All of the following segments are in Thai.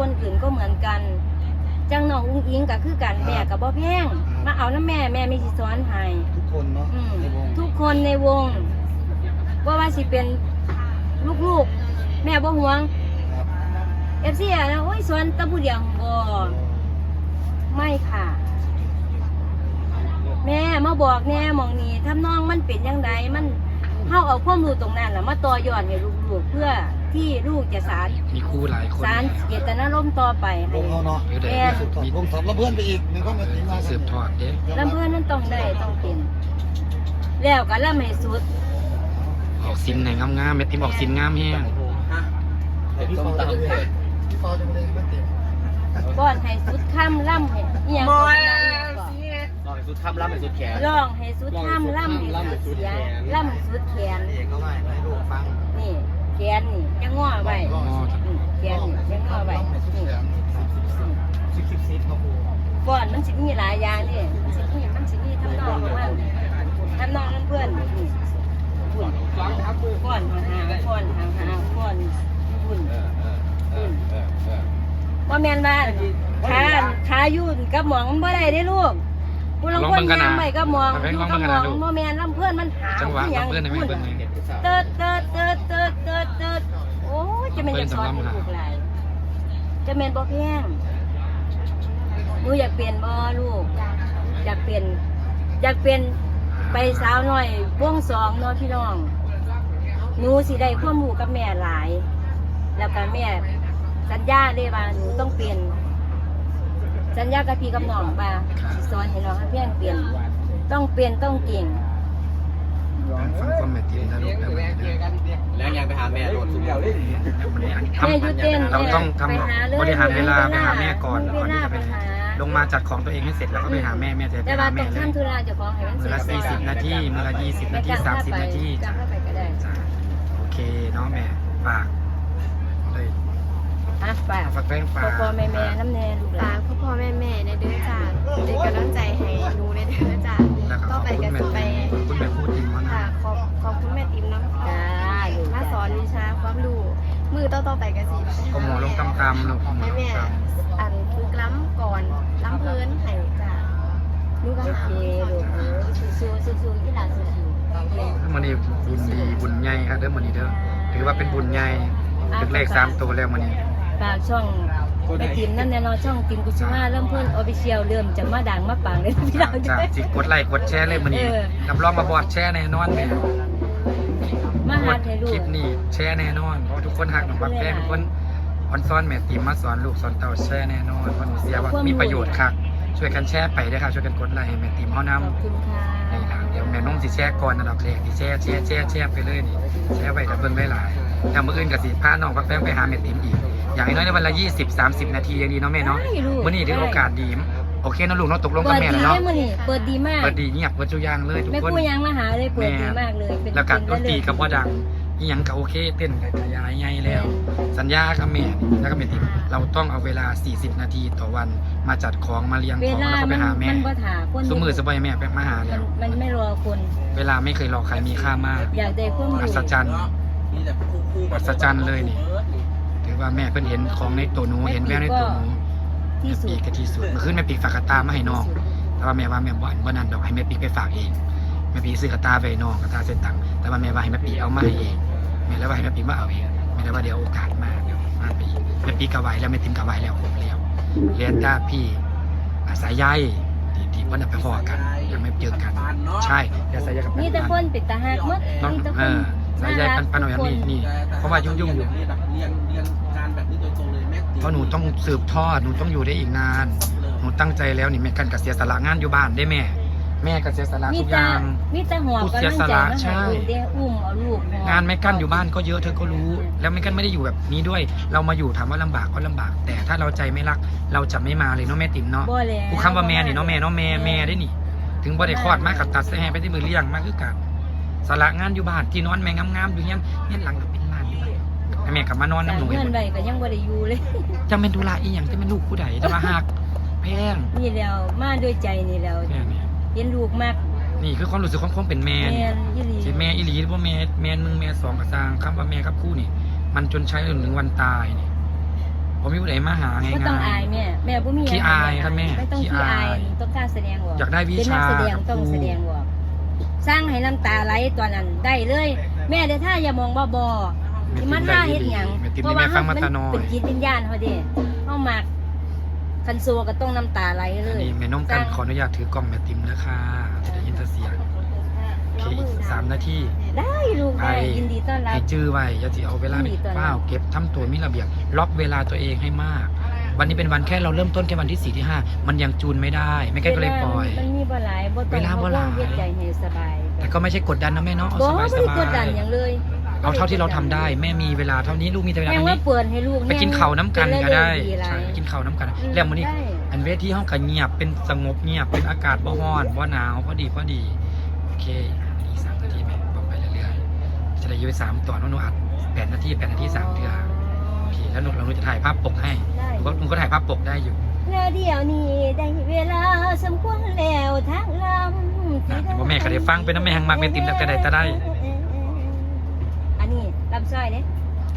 คนอื่นก็เหมือนกันจังน้องอุ้งอิงก็คือกันแม่กับบ่แพงมาเอาน้ำแม่แม่มีสิสอนให้ทุกคนเนาะอืมในวงทุกคนในวงว่าว่าสิเป็นลูกๆ แม่บ่ห่วงครับเอฟซีอะนะโอ้ยสอนแตะผู้เดียวบ่ไม่ค่ะ แม่มาบอกแน่หมองนี้ทำนองมันเป็นยังไงมันเฮาเอาความรู้ตรงนั้นแหละมาต่อยอดให้ลูกๆเพื่อ ที่ลูกจะสารมีครูหลายคนสารเจตนารมณ์ต่อไปวให้งเขาเนาะอยู่ได้แม่ สืบทอดวงสอบแล้วเพื่อนไปอีกมันก็มาถึงงานสืบทอดเด้ ลำเพื่อนนั้นต้องได้ต้องเป็น แล้วก็ลำให้สุด ออกสินไหนงามๆแม่ติมออกสินงามแห้งแต่พี่ฟอจะไม่ได้พี่ฟอจะไม่ได้ไม่เต็มป้อนให้สุดข้ามล่ำให้อีหยังก็ว่าอีหยังก็ลองให้สุดคำล่ำให้สุดแขน ร้องให้สุดข้ามล่ำให้สุดเสียงล่ำสุดแขน เอกเขาไม่ให้ลูกฟังนี่ แขนนี่ยังง้อไว้อ๋ออืมแขนนี่ยังง้อไว้นี่สิบสิบสิบครับผมป้อนมันสิมีหลายอย่างนี่มันสิมีมันสิมีทำนองของมันทำนองน้ำเพื่อนนี่บุญป้อนหาป้อนหาหาป้อนบุญบุญว่าแมนบ้านขาขายุ่นกับหมองบ่ได้เด้ลูก ลางคนยางไปกับหมองอยู่กับหมองบ่แมนลำเพื่อนมันหาจังหวะผู้หยังเพื่อนในแม่บุญเพื่อนในเติร์ดเติร์ดเติร์ดเติร์ดเติร์ดเติร์ดโอ้ยจะเป็นอยากสอนให้ลูกหลายจะเป็นบ่แพงหนูอยากเปลี่ยนบ่ลูก อยากเปลี่ยน อยากเปลี่ยนไปสาวหน่อยวงสองเนาะพี่น้องหนูสิได้ความรู้กับแม่หลาย แล้วก็แม่สัญญาเลยว่าหนูต้องเปลี่ยน สัญญากับพี่กับน้องว่าสิสอนให้น้องให้เพียงเปลี่ยน ต้องเปลี่ยนต้องเก่งการฟังความแม่ติมนะลูกนะแม่เด้อแล้วยังไปหาแม่โดดสุดทำเราต้องทำบริหารเวลาไปหาแม่ก่อนก่อนที่จะไปลงมาจัดของตัวเองให้เสร็จแล้วก็ไปหาแม่แม่จะไปแต่ว่าหาต้แม่องเลยทำธุระเจ้าของให้มันมืเสอร็จละสี่สิบนาทีมือละยี่สิบนาทีสามสิบนาทีกลัจ้ะบเข้าไปก็ได้จ้ะโอเคเนาะแม่ฝากเลย อะฝากฝากแป้งฝาพ่อกพ่อแม่แม่น้ำแน่ลูกหฝาลากนพ่อพ่อแม่แม่ในเด้อจ้าเป็นกำลังใจให้หนูในเด้อจ้าแล้วก็ขต่ออบไปคุก็ณแม่จะไปคุณแม่พูดจริงว่านะค่ะขอบขอบคุณแม่ติ๋มน้ำจ้าลูกมาสอนวิชาความรู้มือต่อต่อๆไปก็สิก็หมอลงตำตำลูกหมอให้ลงแม่ตอันฝึกล้ำก่อนล้ำเพลินให้จ้าหนูก็โอหาเคลูกเออสู้ๆสู้ๆที่หลานสู้ๆโอเคำมันนี่บุญดีบุญใหญ่ครับเด้อมันนี่เด้อถือว่าเป็นบุญใหญ่ถึงเลขสามตัวแล้วมันนี่ ฝากช่องไปติมนั่นแน่นอนช่องติมกุชิมาเริ่มเพิ่นออฟฟิเชียลเริ่มจะมาดังมาปังเลยพี่น้องจ้ะจ้ะจิกดไลค์กดแชร์เลยมันนี่เออรับรองมาบอดแชร์แน่นอนแม่มาหาให้ลูคลิกปนี้แชร์แน่นอนเพราะว่าทุกคนหักหนูบักแป้งทุกคนออนซ้อนแม่ติมมาสอนลูกสอนเต่าแชร์แน่นอนเพราะหนูเสียว่ามีประโยชน์ค่ะช่วยกันแชร์ไปด้วยค่ะช่วยกันกดไลค์ให้แม่ติมเฮานำขอบคุณค่ะนี่ล่ะเดี๋ยวแม่น้องสิแชร์ก่อนอันดับแรกที่แชร์แชร์แชร์แชร์ไปเลยนี่แชร์ไปกับเบิ่งได้หลายแล้วมื้ออื่นก็สิพาน้องพักแป้งไปหาแม่ติ๋มอีก อย่างน้อยในวันละ20 30 นาทียังดีเนาะแม่เนาะได้ลูกมื้อนี้ได้โอกาสดีโอเคเนาะลูกเนาะตกลงเปิกับดแม่ดีแล้วได้เนาะมื้อนี้เปิดดีมากเปิดดีเงียบเปิดทุกอย่างเลยทุกแม่คนกู้ยังมาหาเลยเปิดดีมากเลยเป็นแล้วก็ดเป็นนตรีกับบ่ดังอีหยังก็โอเคเต้นก็ขยายใหญ่แล้ว สัญญากับแม่แล้วก็แม่ติ๋มเราต้องเอาเวลา 40 นาทีต่อวันมาจัดของมาเรียงเวของลาแล้วก็ไปมันหาแม่มันบ่ถาคนสมือสบายแม่ไปมาหามัแล้นวมันไม่รอคน เวลาไม่เคยรอใครมีค่ามากอยากได้ความอัรู้ศจรรย์นี่แต่คู่คู่อัศจรรย์เลยนี่ ถือว่าแม่เพิ่นเห็นของในตัวหนูเห็นแววในตัวหนูที่แม่สุปีดกก็ที่สุดเมื่อคืนแม่ปีกฝากกระตามาให้น้องแต่ว่าแม่ว่าแม่บ่อันบ่นั่นดอกให้แม่ปีกไปฝากเองแม่ปีกซื้อกระตาไปให้น้องกระตาเส้นตังค์แต่ว่าแม่ว่าให้แม่ปีกเอามาให้เองแม่แล้วว่าให้แม่ปีกมาเอาเองแม่แล้วว่าเดี๋ยวโอกาสมาเดี๋ยวมาไปอีกแม่ปีกกะไหวแล้วแม่ติ๋มกะไหวแล้วครบแล้วเรียนตาพี่อาสายใยที่ที่เพิ่นเอาไปพอกันยังไม่เจอกันใช่เดี๋ยวสายใยกับมีแต่คนปิดตาหักหมดน้องมีแต่คเอนอสายใยปันปันเอาอย่างนี้นี่เพราะว่ายุ่งๆอยู่เรีย นแบบเรียนเรียนงานแบบนี้โดยตรงเลยแม่เพราะหนูต้องสืบทอดหนูต้องอยู่ได้อีกนาน หนูตั้งใจแล้วนี่แม่กันกับเสียสละงานอยู่บ้านได้แม่ แม่กับเสียสละมีทุกอแต่ย่างมีแต่หัวผู้กำเสียลังสใจละมาใช่หาลูกเด้อุ้มเอาลูกหอบงานแม่กันอยู่บ้านก็เยอะเธอก็รู้ แล้วแม่กันไม่ได้อยู่แบบนี้ด้วย เรามาอยู่ถามว่าลำบากก็ลำบาก แต่ถ้าเราใจไม่รัก เราจะไม่มาเลยเนาะแม่ติ๋มเนาะบ่แล้วกูคำว่าแม่นี่เนาะแม่เนาะแม่แม่ได้นี่ ถึงบ่ได้คลอดมากับตัดแซ่ไปที่มือเลี้ยงมาคือกันสละงานอยู่บ้านที่นอนแม่งามๆอยู่เงี้ยเงี้ยหลังก็เป็นบ้ แม่กลับมานอนน้ำหนูเงินใบก็ยังบ่ได้อยู่เลยจะเป็นธุระอีหยังจะเป็นลูกผู้ใดจะมาหักแพงนี่แล้วมาด้วยใจนี่แล้วแม่เนี่ยเห็นลูกมากนี่คือความรู้สึกของความเป็นแม่แม่นี่นยี่หลีสิแม่อีหลีว่าแม่แม่หนึ่งแม่สองกระซางคำว่าแม่กับคู่นี่ มันจนใช้จนถึงวันตายนี่ผมมีผู้ใดมาหาง่ายก็ต้องอายแม่แม่บ่มีขี้อายครับแม่ไม่ต้องขี้ขี้อายอายต้องการแสดงออกอยากได้วิเป็นนัชากแสดงกับต้องครูแสดงออกสร้างให้น้ำตาไหลตอนนั้นได้เลย แม่เดี๋ยวถ้าอย่ามองบ่บ่ ที่มันท่าเฮ็ดหยังแม่ติ๋มนี่แม่ฟังมาแตาน้อยเป็นจิตวิญญาณเขาเด้เฮามักคันโซก็ต้องน้ำตาไหลเลอันยนี้แม่น้องกันขออนุญาตถือกล้องแม่ติมนะคะจะได้ยินแต่เสียงโอเคอีกสามนาทีได้ลูกได้ไปยินดีต้อนรับให้จื้อไว้อย่าสิเอาเวลาดีตอนนั้นเปล่าเก็บทำตัวมีระเบียบล็อกเวลาตัวเองให้มาก วันนี้เป็นวันแค่เราเริ่มต้นแค่วันที่สี่ที่ห้ามันยังจูนไม่ได้แม่แก้ก็เลยปล่อยมันมีบ่หลายบ่ต้องเวลาบ่หลายเฮ็ดใจให้สบายแต่ก็ไม่ใช่กดดันนะแม่เนาะเอาบ่สบายบ่สได้บากดดันยหยังเลย เอาเท่าที่เราทำได้ แม่มีเวลาเท่านี้ลูกมีแต่เวลาแม่เท่าว่านี้เปิดให้ลูกไปกินข้าวน้ำกันก็ได้เป็นเรื่องดีหลาใช่ยไปกินข้าวน้ำกันอืมแล้วมื้อนี้ได้อันเวทีห้องกันเงียบเป็นสงบเงียบเป็นอากาศบ่ร้อนบ่หนาวพอดีพอดีโอเคอีกสามนาทีแม่บอกไปเรื่อยๆจะได้อยืดสามตอนว่าหนูอัดแปดนาทีแปดนาทีสามเทื่อโอเคแล้วหนูเราหนูจะถ่ายภาพปกให้ได้หนูก็หนูก็ถ่ายภาพปกได้อยู่แล้วเดี๋ยวนี้ได้เวลาสมควรแล้วทางลำนะแต่ว่าแม่ก็ได้ฟังเป็นน้ำแม่แห่งมากแม่ติมแต่ใดแต่ได้อัน นี้ลำซอยเด้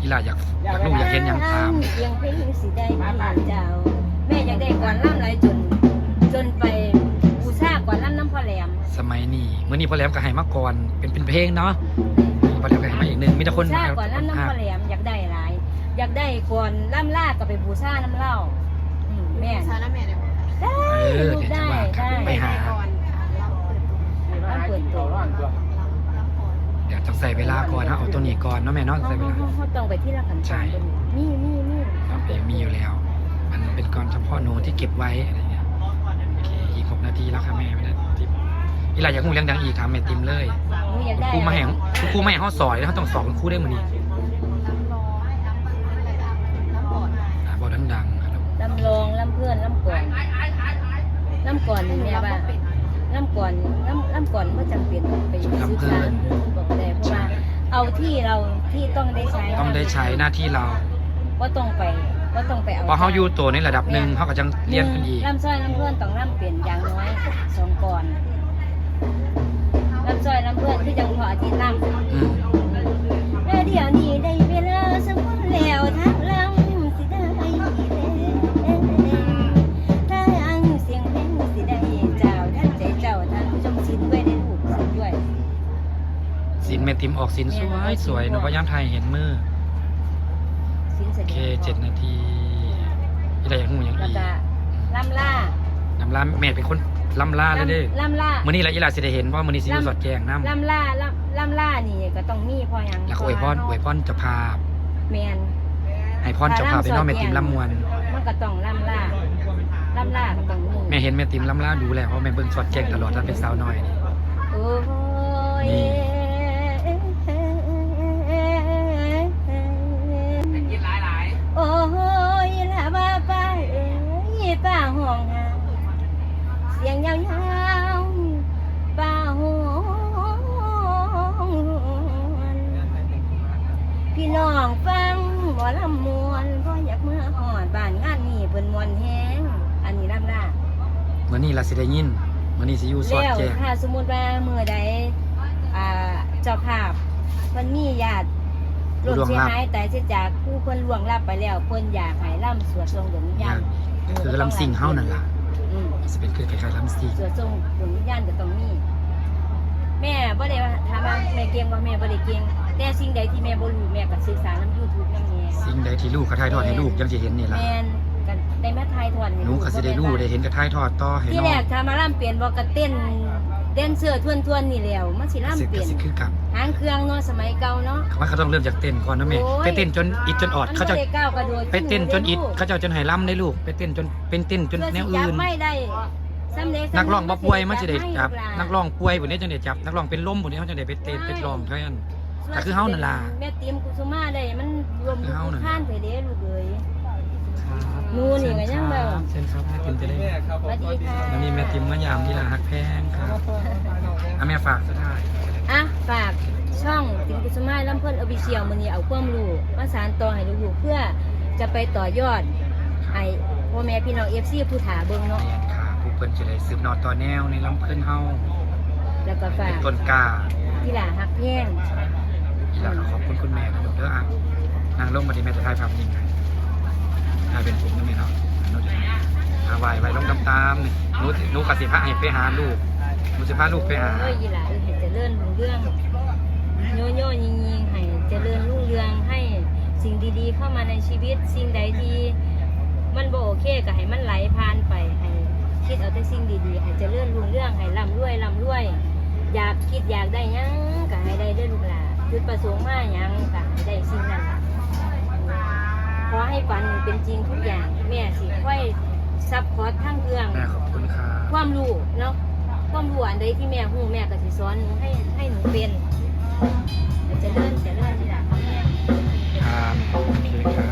อีหลาอยากอยากลูกอยากเห็นอย่างตามเพียงเพลงสิได้มีเจ้า แม่อยากได้ก่อนล่ำหลายจน จนไปบูชาก่อนล่ำน้ำพ่อแหลมสมัยนี้มื้อนี้พ่อแหลมก็ให้มาก่อนเป็นเป็นเพลงเนาะพ่อแหลมก็ให้มาอีกหนึงมีแต่คนบูชาก่อนล่ำน้ำพ่อแหลมอยากได้หลาย อยากได้ก่อนล่ำลาก็ไปบูชาน้ำเหล้าอืมแม่ชาละแม่ได้บ่ได้เออลูกเดี๋ยวจะได้ว่ากันได้ไปหา ก่อนรับเปิดตัว ล่ำเปิดตัวรับก่อนเดี๋ยวต้องใส่เวลาก่อนนะเอาตัวนี้ก่อนเนาะแม่เนาะเขาใส่เวลาเขาเขาต้องไปที่ละขั้นตใช่อนนี่นี่นี่เราเองมีอยู่แล้ว มันเป็นก้อนเฉพาะโน้ตที่เก็บไว้อะไรเงี้ยโอเคอีกหกนาทีแล้วค่ะแม่ไม่ได้ติมอีหลาอยากหูเรื่องดังอีกถามแม่ติมเลยหนูอยากคุณได้ครูมาแห่งคุณครูมาแห่งห้องสอนแล้วเขาต้องสอนคุณครูได้เหมือนนี้รับรองรับเปิดอะไรอะรับก่อนอ่าบอกดังๆครับลำลองลำเพื่อนลำก่อนลำก่อนนี่แม่ว่าลำก่อนลำลำก่อนก็จำเป็นต้องไปศึกษาบอกได้เพราะว่า เอาที่เราที่ต้องได้ใช้ต้องได้ใช้หน้าที่เราก็ต้องไปก็ต้องไปเอาพอเขาอยู่ตัวในระดับหนึ่งเขาก็จะเรียนกันอีกลำซอยลำเพื่อนต้องลำเปลี่ยนอย่างน้อยสองก่อนลำซอยลำเพื่อนที่จังพออาทิตย์ลำอืมแล้วเดี๋ยวนี้ สินสวยสวยหนูพยายามถ่ายเห็นมือสินแสโอดเคงเจ็ดนาทีอีหลาอยากหูอย่างแล้วอีกก็ลำล่าน้ำลาแม่เป็นคนล่ำลาเลยเด้ลำล่ามื่อนี้ละอีหลาสิได้เห็นว่ามื่อนี้สิอยู่สอดแจงน้ำลำล่าลำลำล่านี่ก็ต้องมีพออย่างแล้วก็อวยพรอวยพรเจะพาพแมนให้พรเจ้าภาพเป็นน้องแม่ติมลำมวนมันก็ต้องลำล่าลำล่าก็ต้องมีแม่เห็นแม่ติมลำลาดูแล้วเพราะแม่เบิ่งสอดแจงตลอดถ้าเป็นสาวน้อยนี่โอ้ย ป้าห่วงหาเสียงยาวๆป้าห่วงพี่น้องฟังบ่ลำมวนเพราะอยากเมื่อหอดบ้านงานนี่เพิ่นมวนแฮงอันนี้ลำล่ามื่อนี้ละสิได้ยินมื่อนี้สิอยู่สอดแล้วแจงถ้าสมมติว่าเมื่อใดอ่าเจ้าภาพเพิ่นมีญาติหล่นเสียหายแต่เสียจากผู้เพิ่นล่วงลับไปแล้วเพิ่นอยากให้ล่ำสวดทรงดวงวิญญาณ คือลำสิ่งเฮานั่นล่ะอืมสิเป็นคือคล้ายๆลำสิ่งสวดทรงดวงวิญญาณก็ต้องมีแม่บ่ได้ว่าถามว่าแม่เก่งบ่แม่บ่ได้เก่งแต่สิ่งใดที่แม่บ่รู้แม่ก็ศึกษานำ YouTube นำแม่สิ่งใดที่ลูกเขาถ่ายทอดให้ลูกยังสิเห็นนี่ล่ะแม่นก็ได้มาถ่ายทอดให้หนูก็สิได้รู้ได้เห็นก็ถ่ายทอดต่อให้ที่น้อแรงกถ้ามาล่ำเปลี่ยนบ่ก็เต้น เต้นเสื้อทวนๆนี่แหล้วมันสิสิล่ำเปก็ลี่ยนสิคือกันหางเครื่องเนาะสมัยเก่าเนาะ ว่าเขาต้องเริ่มจากเต้นก่อนนะแม่โอ้ย ไปเต้นจนอิดจนออดมันเขาจะบ่ได้ก้าวกระโดดไปเต้นจนอิดเขาจะเอาจนให้ล้ำได้ลูก ไปเต้นจนเป็นเต้นจนแนวเพื่สิจัอื่บนไม่ได้สำเร็จนักร้องบ่ป่วยมันจะได้จับให้ลูกหลานักร้องป่วยบุนี้จะได้จับ นักร้องเป็นลมบุนี้เขาจะได้ไปเต้นไปร้องเท่านั้นแต่คือเฮานั่นล่ะแม่เตรียมกุสุมาได้มันรวมคือเฮานั่น ข้านไปเด้ลูกเอ้ย หนูนี่ก็ยังแบบเชิญครับแม่ติมจะได้สวัสดีค่ะแล้วนี่แม่ติมมายามที่ลาฮักแพงครับอะแม่ฝากสุดท้ายอะฝากช่องติมกุสุมาลำเพิ่นออฟฟิเชียลมื้อนี้เอาความรู้มาสานต่อให้ลูกๆเพื่อจะไปต่อยอดให้พ่อแม่พี่น้อง FC ผู้ถาเบิ่งเนาะเรียนค่ะผู้เพิ่นจะได้สืบนอต่อแนวในลำเพิ่นเฮาแล้วก็ฝาเป็นกต้นกล้าที่หลาฮักแพงอีหลาก็ขอบคุณคุณแม่นะลูกเด้ออะนางลงมาดีแม่จะถ่ายภาพนิ่งให้ ถ้าเป็นผมก็ไม่เนาะหนูจะเอาไหวไหวลงตามๆนี่นูหนูกสิพาให้ไปหาลูกหนูจะพาลูกไปหาโอ้ยยีหลาเออให้เจริญรุ่งเรื่องโยโย่ยิงยิงให้เจริญรุ่งเรืองให้สิ่งดีๆ เข้ามาในชีวิต สิ่งใดที่มันโบโอเคก็ให้มันไหลผ่านไปให้คิดเอาแต่สิ่งดีๆให้เจริญรุ่งเรื่องให้ร่ำรวยร่ำรวย อยากคิดอยากได้ยังก็ให้ได้เด้อลูกหลานจุดประสงค์มาหยังก็ให้ได้สิ่งนั้น ฝันเป็นจริงทุกอย่างแม่สิค่อยซัพพอร์ตทั้งเรื่อง แม่ขอบคุณค่ะความรู้เนาะความรู้อันใดที่แม่หูแม่ก็สิสอนหนูให้ให้หนูเป็นแต่จะเลื่อนจะเลื่อนนี่แหละครับโอเคครับ